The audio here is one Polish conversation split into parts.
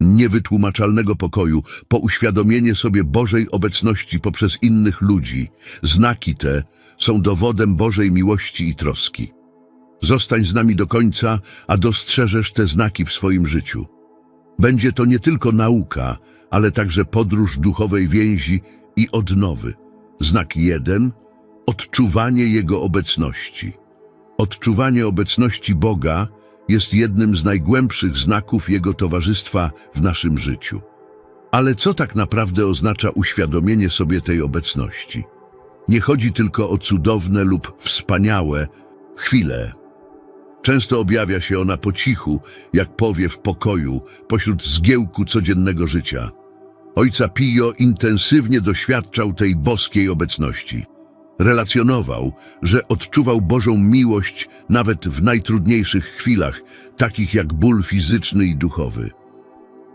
niewytłumaczalnego pokoju, po uświadomienie sobie Bożej obecności poprzez innych ludzi. Znaki te są dowodem Bożej miłości i troski. Zostań z nami do końca, a dostrzeżesz te znaki w swoim życiu. Będzie to nie tylko nauka, ale także podróż duchowej więzi i odnowy. Znak jeden – odczuwanie Jego obecności. Odczuwanie obecności Boga jest jednym z najgłębszych znaków Jego towarzystwa w naszym życiu. Ale co tak naprawdę oznacza uświadomienie sobie tej obecności? Nie chodzi tylko o cudowne lub wspaniałe chwile. Często objawia się ona po cichu, jak powie w pokoju, pośród zgiełku codziennego życia. Ojca Pio intensywnie doświadczał tej boskiej obecności. Relacjonował, że odczuwał Bożą miłość nawet w najtrudniejszych chwilach, takich jak ból fizyczny i duchowy.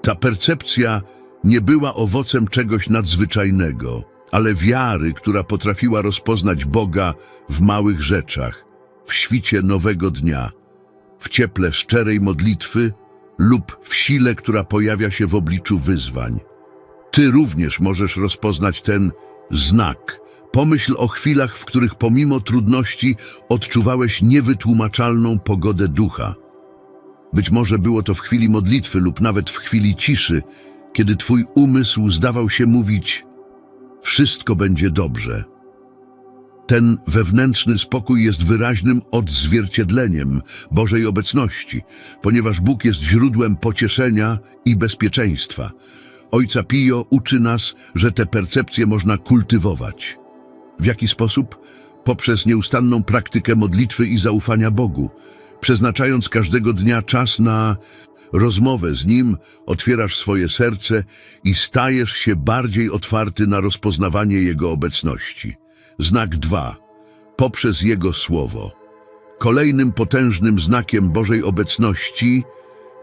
Ta percepcja nie była owocem czegoś nadzwyczajnego, ale wiary, która potrafiła rozpoznać Boga w małych rzeczach, w świcie nowego dnia, w cieple szczerej modlitwy lub w sile, która pojawia się w obliczu wyzwań. Ty również możesz rozpoznać ten znak. Pomyśl o chwilach, w których pomimo trudności odczuwałeś niewytłumaczalną pogodę ducha. Być może było to w chwili modlitwy lub nawet w chwili ciszy, kiedy twój umysł zdawał się mówić wszystko będzie dobrze. Ten wewnętrzny spokój jest wyraźnym odzwierciedleniem Bożej obecności, ponieważ Bóg jest źródłem pocieszenia i bezpieczeństwa. Ojca Pio uczy nas, że te percepcje można kultywować. W jaki sposób? Poprzez nieustanną praktykę modlitwy i zaufania Bogu. Przeznaczając każdego dnia czas na rozmowę z Nim, otwierasz swoje serce i stajesz się bardziej otwarty na rozpoznawanie Jego obecności. Znak 2. Poprzez Jego Słowo. Kolejnym potężnym znakiem Bożej obecności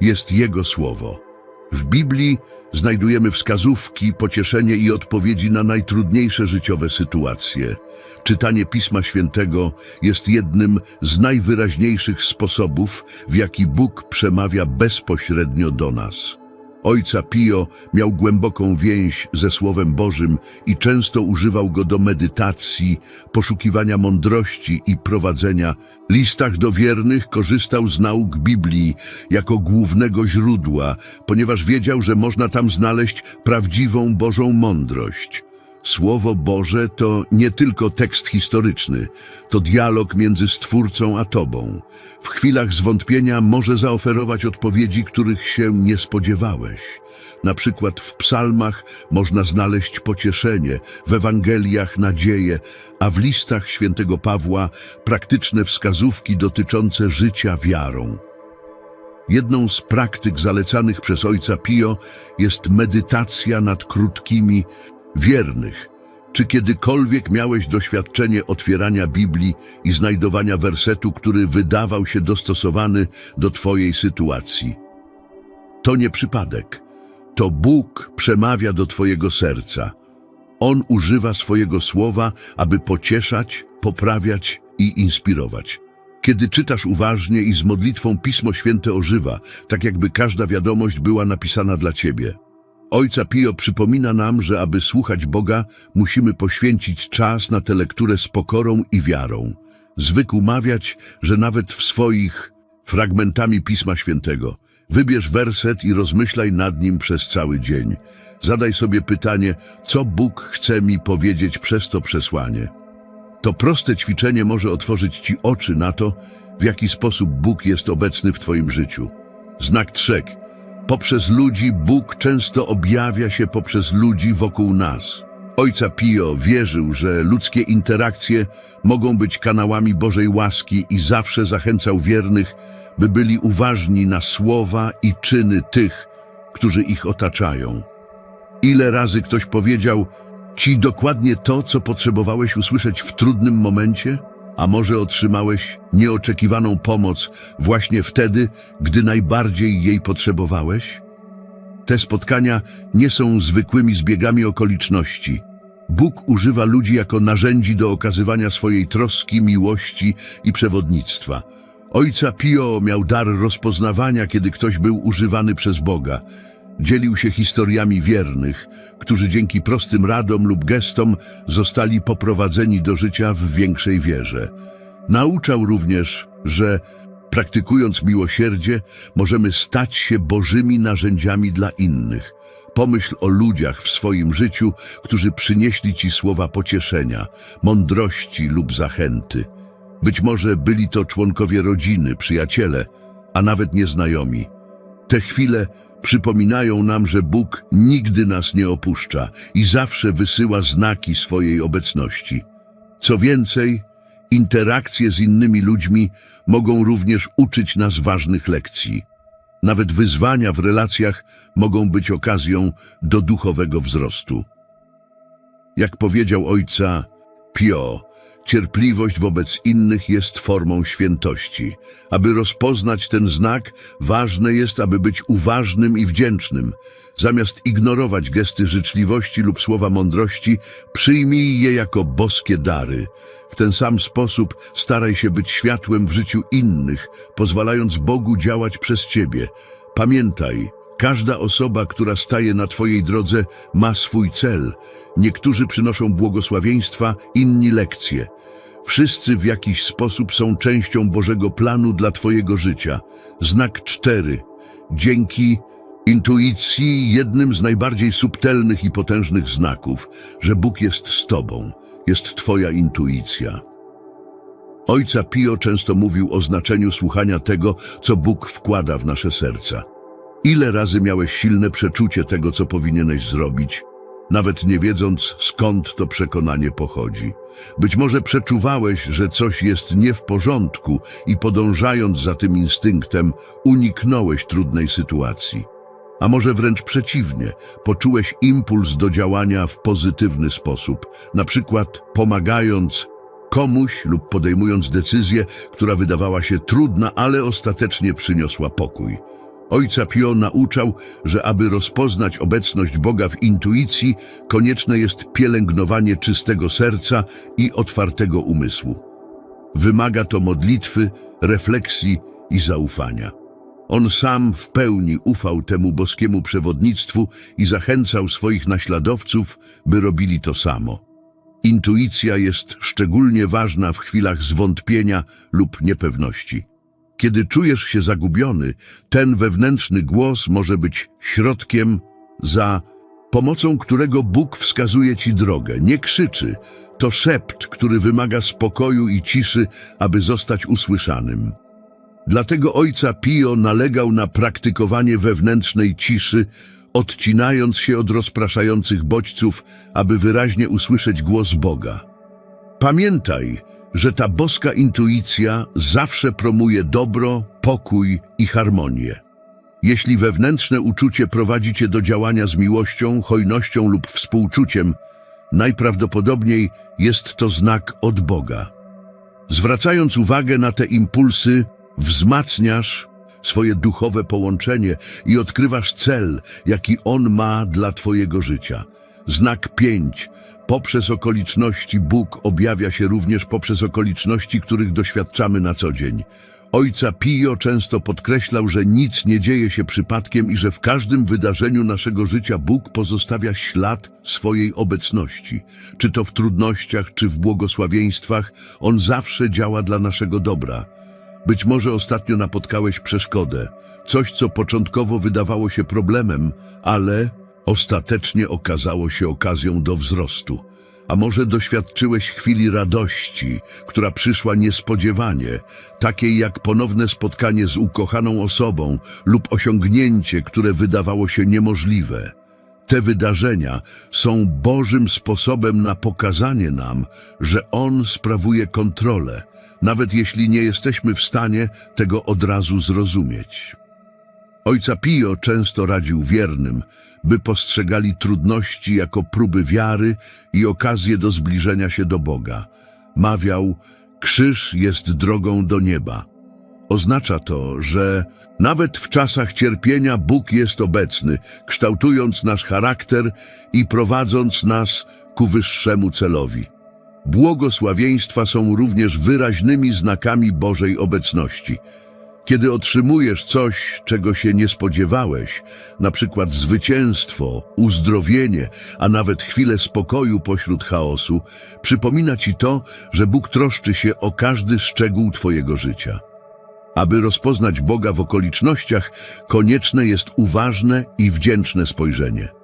jest Jego Słowo. W Biblii znajdujemy wskazówki, pocieszenie i odpowiedzi na najtrudniejsze życiowe sytuacje. Czytanie Pisma Świętego jest jednym z najwyraźniejszych sposobów, w jaki Bóg przemawia bezpośrednio do nas. Ojca Pio miał głęboką więź ze Słowem Bożym i często używał go do medytacji, poszukiwania mądrości i prowadzenia. W listach do wiernych korzystał z nauk Biblii jako głównego źródła, ponieważ wiedział, że można tam znaleźć prawdziwą Bożą mądrość. Słowo Boże to nie tylko tekst historyczny, to dialog między Stwórcą a Tobą. W chwilach zwątpienia może zaoferować odpowiedzi, których się nie spodziewałeś. Na przykład w psalmach można znaleźć pocieszenie, w Ewangeliach nadzieję, a w listach świętego Pawła praktyczne wskazówki dotyczące życia wiarą. Jedną z praktyk zalecanych przez ojca Pio jest medytacja nad krótkimi, wiernych. Czy kiedykolwiek miałeś doświadczenie otwierania Biblii i znajdowania wersetu, który wydawał się dostosowany do Twojej sytuacji? To nie przypadek. To Bóg przemawia do Twojego serca. On używa swojego słowa, aby pocieszać, poprawiać i inspirować. Kiedy czytasz uważnie i z modlitwą Pismo Święte ożywa, tak jakby każda wiadomość była napisana dla Ciebie. Ojca Pio przypomina nam, że aby słuchać Boga, musimy poświęcić czas na tę lekturę z pokorą i wiarą. Zwykł mawiać, że nawet w swoich fragmentami Pisma Świętego wybierz werset i rozmyślaj nad nim przez cały dzień. Zadaj sobie pytanie, co Bóg chce mi powiedzieć przez to przesłanie. To proste ćwiczenie może otworzyć Ci oczy na to, w jaki sposób Bóg jest obecny w Twoim życiu. Znak trzek. Poprzez ludzi Bóg często objawia się poprzez ludzi wokół nas. Ojca Pio wierzył, że ludzkie interakcje mogą być kanałami Bożej łaski i zawsze zachęcał wiernych, by byli uważni na słowa i czyny tych, którzy ich otaczają. Ile razy ktoś powiedział ci dokładnie to, co potrzebowałeś usłyszeć w trudnym momencie? A może otrzymałeś nieoczekiwaną pomoc właśnie wtedy, gdy najbardziej jej potrzebowałeś? Te spotkania nie są zwykłymi zbiegami okoliczności. Bóg używa ludzi jako narzędzi do okazywania swojej troski, miłości i przewodnictwa. Ojca Pio miał dar rozpoznawania, kiedy ktoś był używany przez Boga. Dzielił się historiami wiernych, którzy dzięki prostym radom lub gestom zostali poprowadzeni do życia w większej wierze. Nauczał również, że praktykując miłosierdzie, możemy stać się Bożymi narzędziami dla innych. Pomyśl o ludziach w swoim życiu, którzy przynieśli ci słowa pocieszenia, mądrości lub zachęty. Być może byli to członkowie rodziny, przyjaciele, a nawet nieznajomi. Te chwile przypominają nam, że Bóg nigdy nas nie opuszcza i zawsze wysyła znaki swojej obecności. Co więcej, interakcje z innymi ludźmi mogą również uczyć nas ważnych lekcji. Nawet wyzwania w relacjach mogą być okazją do duchowego wzrostu. Jak powiedział ojca Pio, cierpliwość wobec innych jest formą świętości. Aby rozpoznać ten znak, ważne jest, aby być uważnym i wdzięcznym. Zamiast ignorować gesty życzliwości lub słowa mądrości, przyjmij je jako boskie dary. W ten sam sposób staraj się być światłem w życiu innych, pozwalając Bogu działać przez ciebie. Pamiętaj, każda osoba, która staje na twojej drodze, ma swój cel. Niektórzy przynoszą błogosławieństwa, inni lekcje. Wszyscy w jakiś sposób są częścią Bożego planu dla twojego życia. Znak cztery. Dzięki intuicji jednym z najbardziej subtelnych i potężnych znaków, że Bóg jest z tobą, jest twoja intuicja. Ojca Pio często mówił o znaczeniu słuchania tego, co Bóg wkłada w nasze serca. Ile razy miałeś silne przeczucie tego, co powinieneś zrobić, nawet nie wiedząc, skąd to przekonanie pochodzi. Być może przeczuwałeś, że coś jest nie w porządku i podążając za tym instynktem, uniknąłeś trudnej sytuacji. A może wręcz przeciwnie, poczułeś impuls do działania w pozytywny sposób, na przykład pomagając komuś lub podejmując decyzję, która wydawała się trudna, ale ostatecznie przyniosła pokój. Ojca Pio nauczał, że aby rozpoznać obecność Boga w intuicji, konieczne jest pielęgnowanie czystego serca i otwartego umysłu. Wymaga to modlitwy, refleksji i zaufania. On sam w pełni ufał temu boskiemu przewodnictwu i zachęcał swoich naśladowców, by robili to samo. Intuicja jest szczególnie ważna w chwilach zwątpienia lub niepewności. Kiedy czujesz się zagubiony, ten wewnętrzny głos może być środkiem, za pomocą którego Bóg wskazuje ci drogę. Nie krzyczy, to szept, który wymaga spokoju i ciszy, aby zostać usłyszanym. Dlatego ojca Pio nalegał na praktykowanie wewnętrznej ciszy, odcinając się od rozpraszających bodźców, aby wyraźnie usłyszeć głos Boga. Pamiętaj, że ta boska intuicja zawsze promuje dobro, pokój i harmonię. Jeśli wewnętrzne uczucie prowadzi cię do działania z miłością, hojnością lub współczuciem, najprawdopodobniej jest to znak od Boga. Zwracając uwagę na te impulsy, wzmacniasz swoje duchowe połączenie i odkrywasz cel, jaki On ma dla Twojego życia. Znak 5. Poprzez okoliczności Bóg objawia się również poprzez okoliczności, których doświadczamy na co dzień. Ojca Pio często podkreślał, że nic nie dzieje się przypadkiem i że w każdym wydarzeniu naszego życia Bóg pozostawia ślad swojej obecności. Czy to w trudnościach, czy w błogosławieństwach, On zawsze działa dla naszego dobra. Być może ostatnio napotkałeś przeszkodę, coś co początkowo wydawało się problemem, ale ostatecznie okazało się okazją do wzrostu. A może doświadczyłeś chwili radości, która przyszła niespodziewanie, takiej jak ponowne spotkanie z ukochaną osobą lub osiągnięcie, które wydawało się niemożliwe. Te wydarzenia są Bożym sposobem na pokazanie nam, że On sprawuje kontrolę, nawet jeśli nie jesteśmy w stanie tego od razu zrozumieć. Ojca Pio często radził wiernym, by postrzegali trudności jako próby wiary i okazje do zbliżenia się do Boga. Mawiał, krzyż jest drogą do nieba. Oznacza to, że nawet w czasach cierpienia Bóg jest obecny, kształtując nasz charakter i prowadząc nas ku wyższemu celowi. Błogosławieństwa są również wyraźnymi znakami Bożej obecności. Kiedy otrzymujesz coś, czego się nie spodziewałeś, na przykład zwycięstwo, uzdrowienie, a nawet chwilę spokoju pośród chaosu, przypomina ci to, że Bóg troszczy się o każdy szczegół Twojego życia. Aby rozpoznać Boga w okolicznościach, konieczne jest uważne i wdzięczne spojrzenie.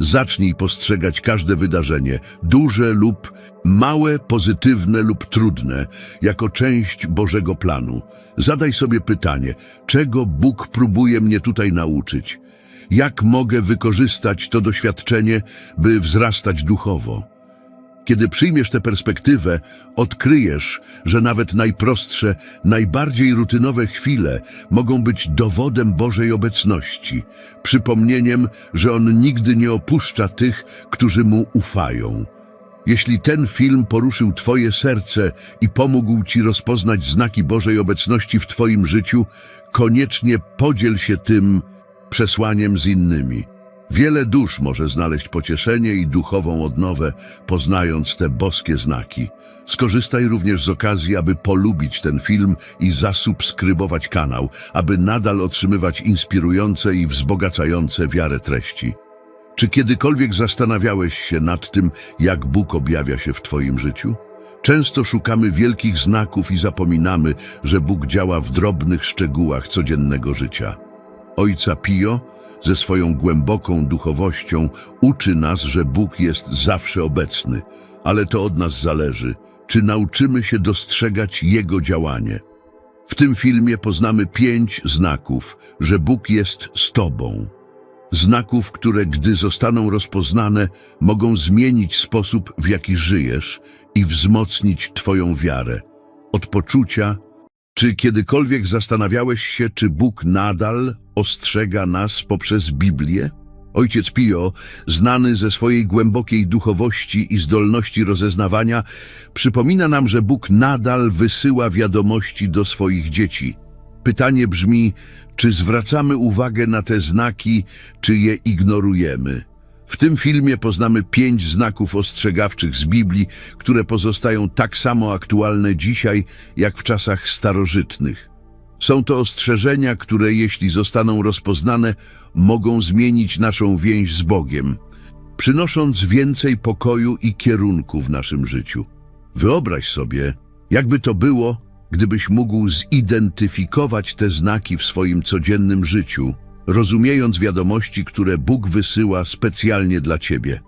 Zacznij postrzegać każde wydarzenie, duże lub małe, pozytywne lub trudne, jako część Bożego planu. Zadaj sobie pytanie, czego Bóg próbuje mnie tutaj nauczyć? Jak mogę wykorzystać to doświadczenie, by wzrastać duchowo? Kiedy przyjmiesz tę perspektywę, odkryjesz, że nawet najprostsze, najbardziej rutynowe chwile mogą być dowodem Bożej obecności, przypomnieniem, że On nigdy nie opuszcza tych, którzy Mu ufają. Jeśli ten film poruszył Twoje serce i pomógł Ci rozpoznać znaki Bożej obecności w Twoim życiu, koniecznie podziel się tym przesłaniem z innymi. Wiele dusz może znaleźć pocieszenie i duchową odnowę, poznając te boskie znaki. Skorzystaj również z okazji, aby polubić ten film i zasubskrybować kanał, aby nadal otrzymywać inspirujące i wzbogacające wiarę treści. Czy kiedykolwiek zastanawiałeś się nad tym, jak Bóg objawia się w Twoim życiu? Często szukamy wielkich znaków i zapominamy, że Bóg działa w drobnych szczegółach codziennego życia. Ojca Pio ze swoją głęboką duchowością uczy nas, że Bóg jest zawsze obecny, ale to od nas zależy, czy nauczymy się dostrzegać Jego działanie. W tym filmie poznamy pięć znaków, że Bóg jest z Tobą. Znaków, które gdy zostaną rozpoznane, mogą zmienić sposób, w jaki żyjesz i wzmocnić Twoją wiarę. Od poczucia, czy kiedykolwiek zastanawiałeś się, czy Bóg nadal ostrzega nas poprzez Biblię? Ojciec Pio, znany ze swojej głębokiej duchowości i zdolności rozeznawania, przypomina nam, że Bóg nadal wysyła wiadomości do swoich dzieci. Pytanie brzmi, czy zwracamy uwagę na te znaki, czy je ignorujemy? W tym filmie poznamy pięć znaków ostrzegawczych z Biblii, które pozostają tak samo aktualne dzisiaj, jak w czasach starożytnych. Są to ostrzeżenia, które jeśli zostaną rozpoznane, mogą zmienić naszą więź z Bogiem, przynosząc więcej pokoju i kierunku w naszym życiu. Wyobraź sobie, jakby to było, gdybyś mógł zidentyfikować te znaki w swoim codziennym życiu, rozumiejąc wiadomości, które Bóg wysyła specjalnie dla Ciebie.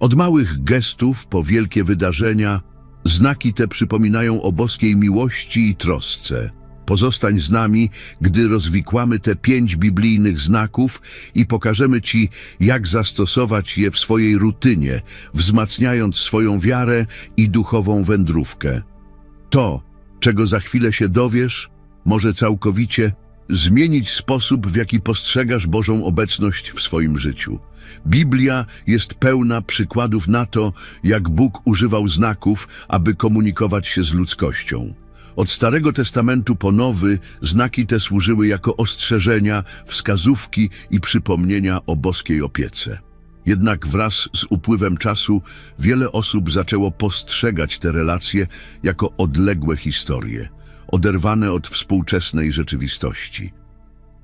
Od małych gestów po wielkie wydarzenia, znaki te przypominają o boskiej miłości i trosce. Pozostań z nami, gdy rozwikłamy te pięć biblijnych znaków i pokażemy Ci, jak zastosować je w swojej rutynie, wzmacniając swoją wiarę i duchową wędrówkę. To, czego za chwilę się dowiesz, może całkowicie zmienić sposób, w jaki postrzegasz Bożą obecność w swoim życiu. Biblia jest pełna przykładów na to, jak Bóg używał znaków, aby komunikować się z ludzkością. Od Starego Testamentu po Nowy znaki te służyły jako ostrzeżenia, wskazówki i przypomnienia o boskiej opiece. Jednak wraz z upływem czasu wiele osób zaczęło postrzegać te relacje jako odległe historie, oderwane od współczesnej rzeczywistości.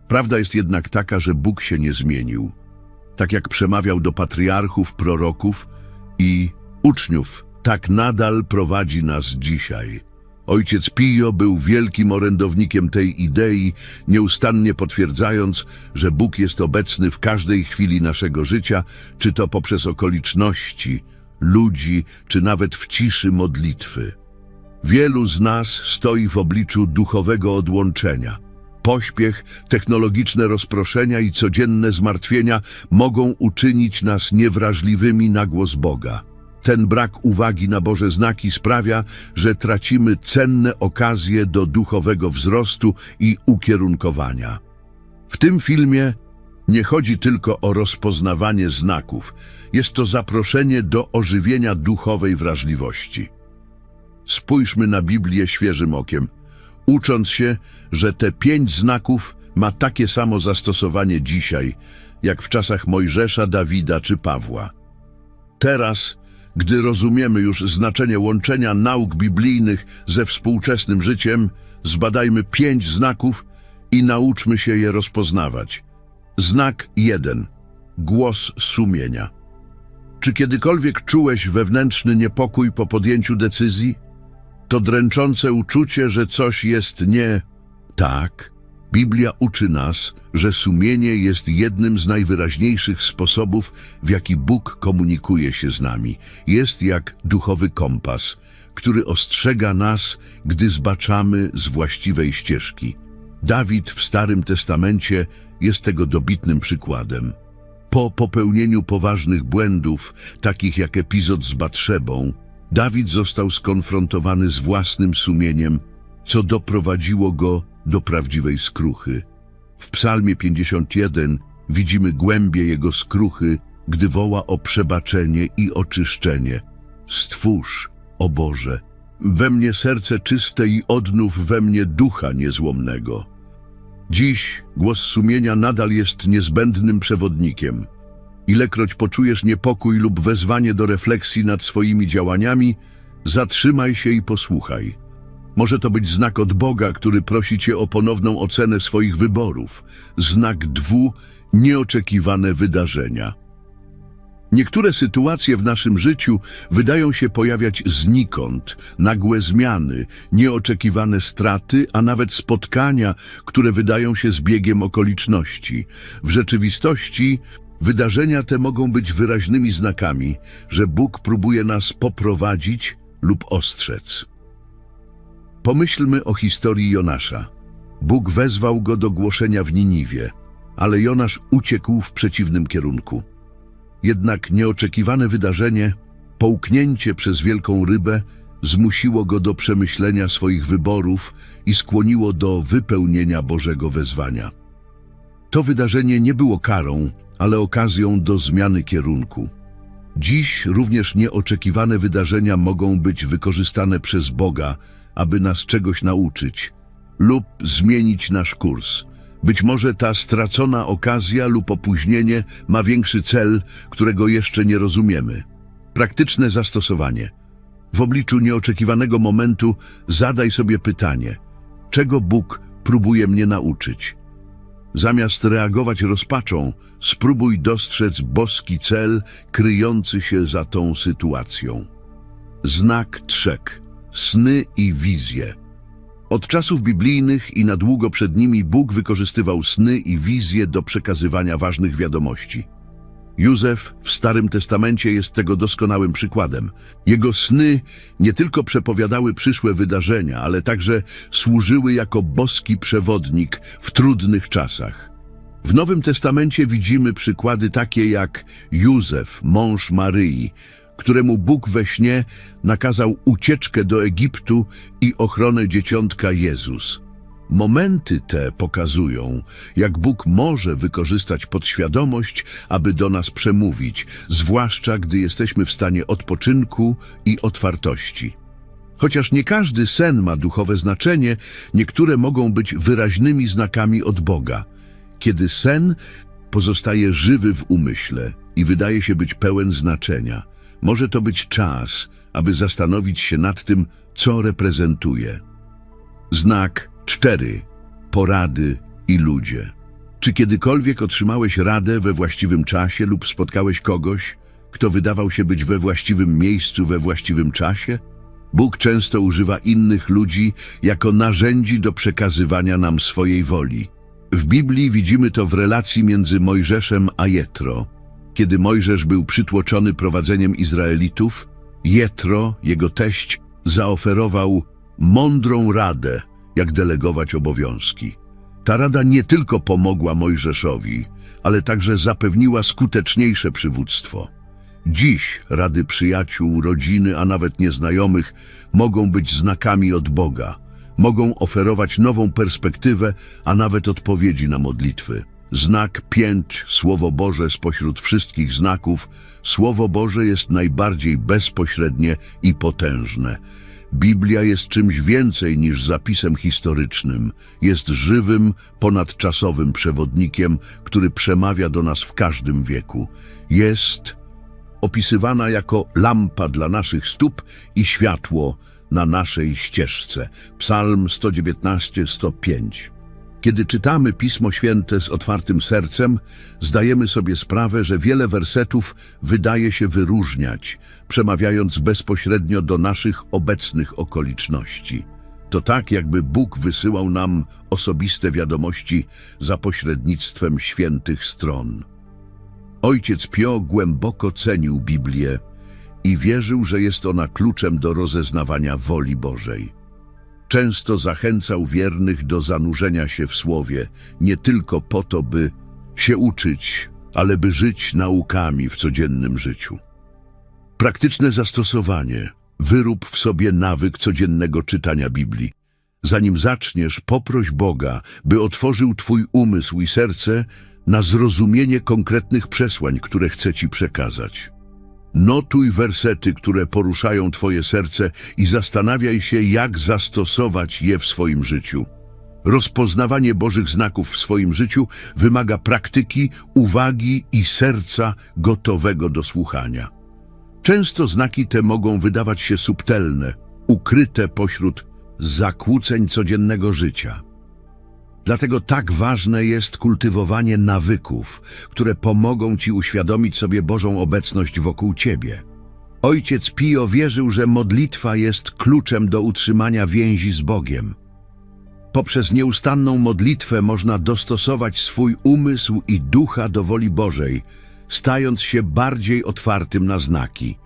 Prawda jest jednak taka, że Bóg się nie zmienił. Tak jak przemawiał do patriarchów, proroków i uczniów, tak nadal prowadzi nas dzisiaj. Ojciec Pio był wielkim orędownikiem tej idei, nieustannie potwierdzając, że Bóg jest obecny w każdej chwili naszego życia, czy to poprzez okoliczności, ludzi, czy nawet w ciszy modlitwy. Wielu z nas stoi w obliczu duchowego odłączenia. Pośpiech, technologiczne rozproszenia i codzienne zmartwienia mogą uczynić nas niewrażliwymi na głos Boga. Ten brak uwagi na Boże znaki sprawia, że tracimy cenne okazje do duchowego wzrostu i ukierunkowania. W tym filmie nie chodzi tylko o rozpoznawanie znaków, jest to zaproszenie do ożywienia duchowej wrażliwości. Spójrzmy na Biblię świeżym okiem, ucząc się, że te pięć znaków ma takie samo zastosowanie dzisiaj, jak w czasach Mojżesza, Dawida czy Pawła. Teraz, gdy rozumiemy już znaczenie łączenia nauk biblijnych ze współczesnym życiem, zbadajmy pięć znaków i nauczmy się je rozpoznawać. Znak 1. Głos sumienia. Czy kiedykolwiek czułeś wewnętrzny niepokój po podjęciu decyzji? To dręczące uczucie, że coś jest nie tak. Biblia uczy nas, że sumienie jest jednym z najwyraźniejszych sposobów, w jaki Bóg komunikuje się z nami. Jest jak duchowy kompas, który ostrzega nas, gdy zbaczamy z właściwej ścieżki. Dawid w Starym Testamencie jest tego dobitnym przykładem. Po popełnieniu poważnych błędów, takich jak epizod z Batrzebą, Dawid został skonfrontowany z własnym sumieniem, co doprowadziło go do prawdziwej skruchy. W Psalmie 51 widzimy głębie jego skruchy, gdy woła o przebaczenie i oczyszczenie. Stwórz, o Boże, we mnie serce czyste i odnów we mnie ducha niezłomnego. Dziś głos sumienia nadal jest niezbędnym przewodnikiem. Ilekroć poczujesz niepokój lub wezwanie do refleksji nad swoimi działaniami, zatrzymaj się i posłuchaj. Może to być znak od Boga, który prosi cię o ponowną ocenę swoich wyborów. Znak dwu, nieoczekiwane wydarzenia. Niektóre sytuacje w naszym życiu wydają się pojawiać znikąd, nagłe zmiany, nieoczekiwane straty, a nawet spotkania, które wydają się zbiegiem okoliczności. W rzeczywistości wydarzenia te mogą być wyraźnymi znakami, że Bóg próbuje nas poprowadzić lub ostrzec. Pomyślmy o historii Jonasza. Bóg wezwał go do głoszenia w Niniwie, ale Jonasz uciekł w przeciwnym kierunku. Jednak nieoczekiwane wydarzenie, połknięcie przez wielką rybę, zmusiło go do przemyślenia swoich wyborów i skłoniło do wypełnienia Bożego wezwania. To wydarzenie nie było karą, ale okazją do zmiany kierunku. Dziś również nieoczekiwane wydarzenia mogą być wykorzystane przez Boga, aby nas czegoś nauczyć lub zmienić nasz kurs. Być może ta stracona okazja lub opóźnienie ma większy cel, którego jeszcze nie rozumiemy. Praktyczne zastosowanie. W obliczu nieoczekiwanego momentu zadaj sobie pytanie, czego Bóg próbuje mnie nauczyć? Zamiast reagować rozpaczą, spróbuj dostrzec boski cel kryjący się za tą sytuacją. Znak trzek. Sny i wizje. Od czasów biblijnych i na długo przed nimi Bóg wykorzystywał sny i wizje do przekazywania ważnych wiadomości. Józef w Starym Testamencie jest tego doskonałym przykładem. Jego sny nie tylko przepowiadały przyszłe wydarzenia, ale także służyły jako boski przewodnik w trudnych czasach. W Nowym Testamencie widzimy przykłady takie jak Józef, mąż Maryi, któremu Bóg we śnie nakazał ucieczkę do Egiptu i ochronę dzieciątka Jezus. Momenty te pokazują, jak Bóg może wykorzystać podświadomość, aby do nas przemówić, zwłaszcza gdy jesteśmy w stanie odpoczynku i otwartości. Chociaż nie każdy sen ma duchowe znaczenie, niektóre mogą być wyraźnymi znakami od Boga. Kiedy sen pozostaje żywy w umyśle i wydaje się być pełen znaczenia, może to być czas, aby zastanowić się nad tym, co reprezentuje. Znak 4. Porady i ludzie. Czy kiedykolwiek otrzymałeś radę we właściwym czasie lub spotkałeś kogoś, kto wydawał się być we właściwym miejscu we właściwym czasie? Bóg często używa innych ludzi jako narzędzi do przekazywania nam swojej woli. W Biblii widzimy to w relacji między Mojżeszem a Jetro. Kiedy Mojżesz był przytłoczony prowadzeniem Izraelitów, Jetro, jego teść, zaoferował mądrą radę, jak delegować obowiązki. Ta rada nie tylko pomogła Mojżeszowi, ale także zapewniła skuteczniejsze przywództwo. Dziś rady przyjaciół, rodziny, a nawet nieznajomych mogą być znakami od Boga. Mogą oferować nową perspektywę, a nawet odpowiedzi na modlitwy. Znak pięć, Słowo Boże spośród wszystkich znaków, Słowo Boże jest najbardziej bezpośrednie i potężne. Biblia jest czymś więcej niż zapisem historycznym. Jest żywym, ponadczasowym przewodnikiem, który przemawia do nas w każdym wieku. Jest opisywana jako lampa dla naszych stóp i światło na naszej ścieżce. Psalm 119-105 Kiedy czytamy Pismo Święte z otwartym sercem, zdajemy sobie sprawę, że wiele wersetów wydaje się wyróżniać, przemawiając bezpośrednio do naszych obecnych okoliczności. To tak, jakby Bóg wysyłał nam osobiste wiadomości za pośrednictwem świętych stron. Ojciec Pio głęboko cenił Biblię i wierzył, że jest ona kluczem do rozeznawania woli Bożej. Często zachęcał wiernych do zanurzenia się w Słowie, nie tylko po to, by się uczyć, ale by żyć naukami w codziennym życiu. Praktyczne zastosowanie. Wyrób w sobie nawyk codziennego czytania Biblii. Zanim zaczniesz, poproś Boga, by otworzył Twój umysł i serce na zrozumienie konkretnych przesłań, które chce Ci przekazać. Notuj wersety, które poruszają Twoje serce i zastanawiaj się, jak zastosować je w swoim życiu. Rozpoznawanie Bożych znaków w swoim życiu wymaga praktyki, uwagi i serca gotowego do słuchania. Często znaki te mogą wydawać się subtelne, ukryte pośród zakłóceń codziennego życia. Dlatego tak ważne jest kultywowanie nawyków, które pomogą Ci uświadomić sobie Bożą obecność wokół Ciebie. Ojciec Pio wierzył, że modlitwa jest kluczem do utrzymania więzi z Bogiem. Poprzez nieustanną modlitwę można dostosować swój umysł i ducha do woli Bożej, stając się bardziej otwartym na znaki.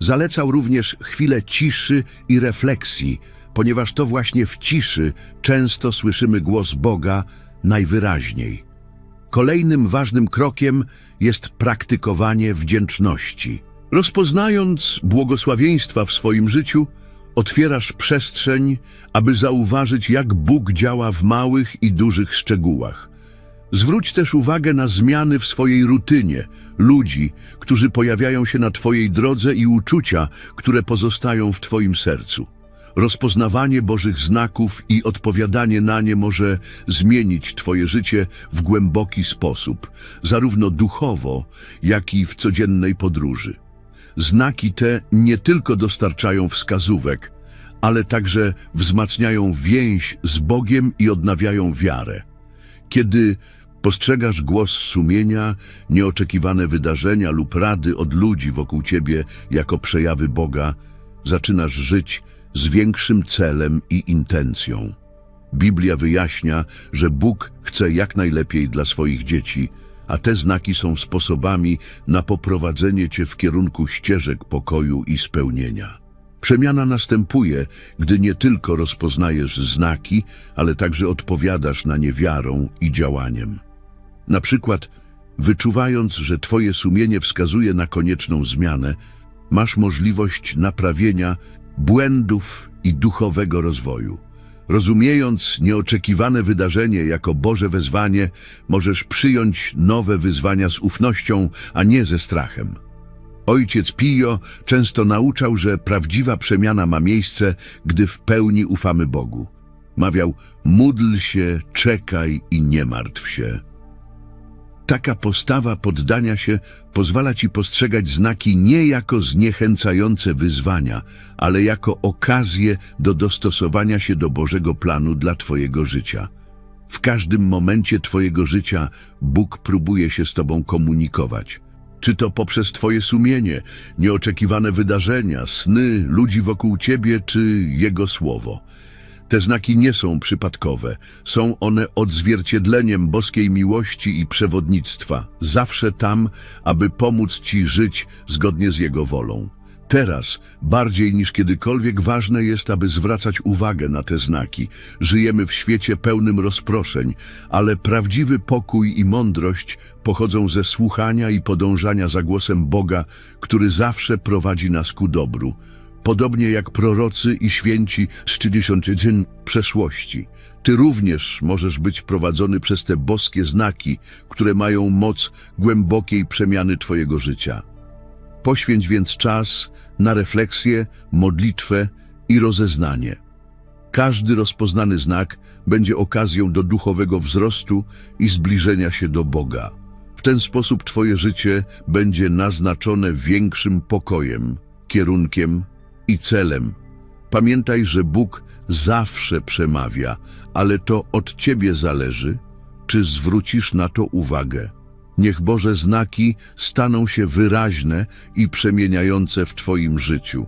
Zalecał również chwilę ciszy i refleksji, ponieważ to właśnie w ciszy często słyszymy głos Boga najwyraźniej. Kolejnym ważnym krokiem jest praktykowanie wdzięczności. Rozpoznając błogosławieństwa w swoim życiu, otwierasz przestrzeń, aby zauważyć, jak Bóg działa w małych i dużych szczegółach. Zwróć też uwagę na zmiany w swojej rutynie, ludzi, którzy pojawiają się na Twojej drodze i uczucia, które pozostają w Twoim sercu. Rozpoznawanie Bożych znaków i odpowiadanie na nie może zmienić Twoje życie w głęboki sposób, zarówno duchowo, jak i w codziennej podróży. Znaki te nie tylko dostarczają wskazówek, ale także wzmacniają więź z Bogiem i odnawiają wiarę. Kiedy postrzegasz głos sumienia, nieoczekiwane wydarzenia lub rady od ludzi wokół ciebie jako przejawy Boga, zaczynasz żyć z większym celem i intencją. Biblia wyjaśnia, że Bóg chce jak najlepiej dla swoich dzieci, a te znaki są sposobami na poprowadzenie cię w kierunku ścieżek pokoju i spełnienia. Przemiana następuje, gdy nie tylko rozpoznajesz znaki, ale także odpowiadasz na nie wiarą i działaniem. Na przykład, wyczuwając, że twoje sumienie wskazuje na konieczną zmianę, masz możliwość naprawienia błędów i duchowego rozwoju. Rozumiejąc nieoczekiwane wydarzenie jako Boże wezwanie, możesz przyjąć nowe wyzwania z ufnością, a nie ze strachem. Ojciec Pio często nauczał, że prawdziwa przemiana ma miejsce, gdy w pełni ufamy Bogu. Mawiał, módl się, czekaj i nie martw się. Taka postawa poddania się pozwala ci postrzegać znaki nie jako zniechęcające wyzwania, ale jako okazję do dostosowania się do Bożego planu dla Twojego życia. W każdym momencie Twojego życia Bóg próbuje się z Tobą komunikować. Czy to poprzez Twoje sumienie, nieoczekiwane wydarzenia, sny, ludzi wokół Ciebie, czy Jego Słowo. Te znaki nie są przypadkowe. Są one odzwierciedleniem boskiej miłości i przewodnictwa, zawsze tam, aby pomóc Ci żyć zgodnie z Jego wolą. Teraz, bardziej niż kiedykolwiek, ważne jest, aby zwracać uwagę na te znaki. Żyjemy w świecie pełnym rozproszeń, ale prawdziwy pokój i mądrość pochodzą ze słuchania i podążania za głosem Boga, który zawsze prowadzi nas ku dobru podobnie jak prorocy i święci z 30 dzień przeszłości. Ty również możesz być prowadzony przez te boskie znaki, które mają moc głębokiej przemiany Twojego życia. Poświęć więc czas na refleksję, modlitwę i rozeznanie. Każdy rozpoznany znak będzie okazją do duchowego wzrostu i zbliżenia się do Boga. W ten sposób Twoje życie będzie naznaczone większym pokojem, kierunkiem i celem. Pamiętaj, że Bóg zawsze przemawia, ale to od Ciebie zależy, czy zwrócisz na to uwagę. Niech Boże znaki staną się wyraźne i przemieniające w Twoim życiu.